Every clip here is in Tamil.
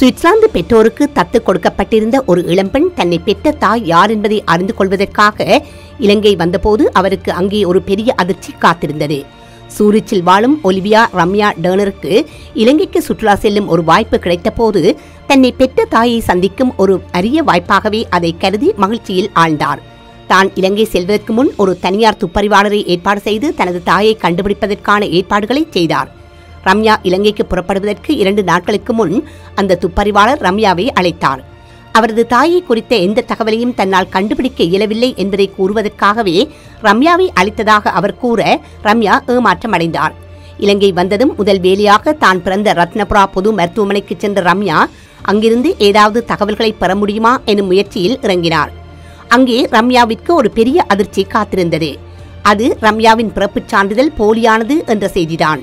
சுவிட்சர்லாந்து பெற்றோருக்கு தத்து கொடுக்கப்பட்டிருந்த ஒரு இளம்பெண் தன்னை பெற்ற தாய் யார் என்பதை அறிந்து கொள்வதற்காக இலங்கை வந்தபோது அவருக்கு அங்கே ஒரு பெரிய அதிர்ச்சி காத்திருந்தது. சூரிச்சில் வாழும் ஒலிவியா ரம்யா டேனருக்கு இலங்கைக்கு சுற்றுலா செல்லும் ஒரு வாய்ப்பு கிடைத்தபோது தன்னை பெற்ற தாயை சந்திக்கும் ஒரு அரிய வாய்ப்பாகவே அதை கருதி மகிழ்ச்சியில் ஆழ்ந்தார். தான் இலங்கை செல்வதற்கு முன் ஒரு தனியார் துப்பறிவாளரை ஏற்பாடு செய்து தனது தாயை கண்டுபிடிப்பதற்கான ஏற்பாடுகளை செய்தார். ரம்யா இலங்கைக்கு புறப்படுவதற்கு இரண்டு நாட்களுக்கு முன் அந்த துப்பறிவாளர் ரம்யாவை அழைத்தார். அவரது தாயை குறித்த எந்த தகவலையும் தன்னால் கண்டுபிடிக்க இயலவில்லை என்பதை கூறுவதற்காகவே ரம்யாவை அழைத்ததாக அவர் கூற ரம்யா ஏமாற்றம் அடைந்தார். இலங்கை வந்ததும் முதல் வேலையாக தான் பிறந்த ரத்னபுரா பொது மருத்துவமனைக்கு சென்ற ரம்யா அங்கிருந்து ஏதாவது தகவல்களை பெற முடியுமா? எனும் முயற்சியில் இறங்கினார். அங்கே ரம்யாவிற்கு ஒரு பெரிய அதிர்ச்சி காத்திருந்தது. அது ரம்யாவின் பிறப்புச் சான்றிதழ் போலியானது என்ற செய்திதான்.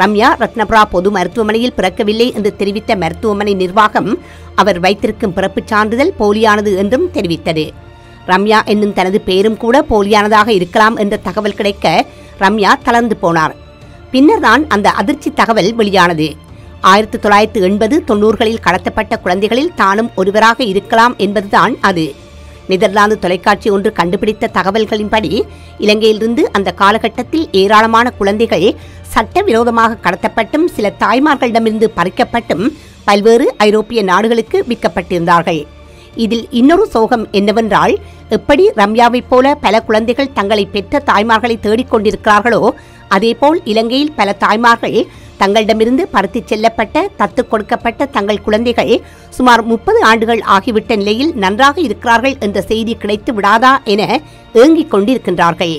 ரம்யா ரத்னபுரா பொது மருத்துவமனையில் பிறக்கவில்லை என்று தெரிவித்த மருத்துவமனை நிர்வாகம் அவர் வைத்திருக்கும் பிறப்புச் சான்றிதழ் போலியானது என்றும் தெரிவித்தது. ரம்யா என்னும் தனது பெயரும் கூட போலியானதாக இருக்கலாம் என்ற தகவல் கிடைக்க ரம்யா தளர்ந்து போனார். பின்னர் தான் அந்த அதிர்ச்சி தகவல் வெளியானது. ஆயிரத்தி தொள்ளாயிரத்து எண்பது தொன்னூறுகளில் கடத்தப்பட்ட குழந்தைகளில் தானும் ஒருவராக இருக்கலாம் என்பதுதான் அது. நெதர்லாந்து தொலைக்காட்சி ஒன்று கண்டுபிடித்த தகவல்களின்படி இலங்கையிலிருந்து அந்த காலகட்டத்தில் ஏராளமான குழந்தைகள் சட்டவிரோதமாக கடத்தப்பட்டும் சில தாய்மார்களிடமிருந்து பறிக்கப்பட்டும் பல்வேறு ஐரோப்பிய நாடுகளுக்கு விற்கப்பட்டிருந்தார்கள். இதில் இன்னொரு சோகம் என்னவென்றால் எப்படி ரம்யாவைப் போல பல குழந்தைகள் தங்களை பெற்ற தாய்மார்களை தேடிக்கொண்டிருக்கிறார்களோ அதேபோல் இலங்கையில் பல தாய்மார்கள் தங்களிடமிருந்து பருத்திச் செல்லப்பட்ட தத்து கொடுக்கப்பட்ட தங்கள் குழந்தைகள் சுமார் முப்பது ஆண்டுகள் ஆகிவிட்ட நிலையில் நன்றாக இருக்கிறார்கள் என்ற செய்தி கிடைத்து விடாதா என ஏங்கிக் கொண்டிருக்கின்றார்கள்.